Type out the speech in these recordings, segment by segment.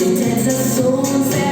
Дитя за сонце.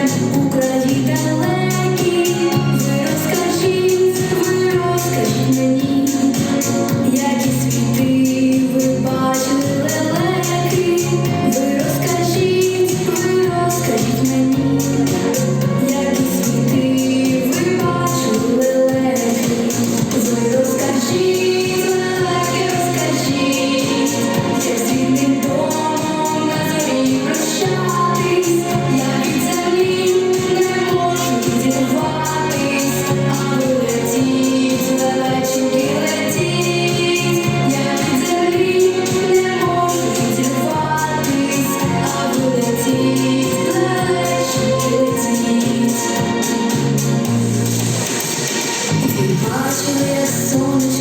soon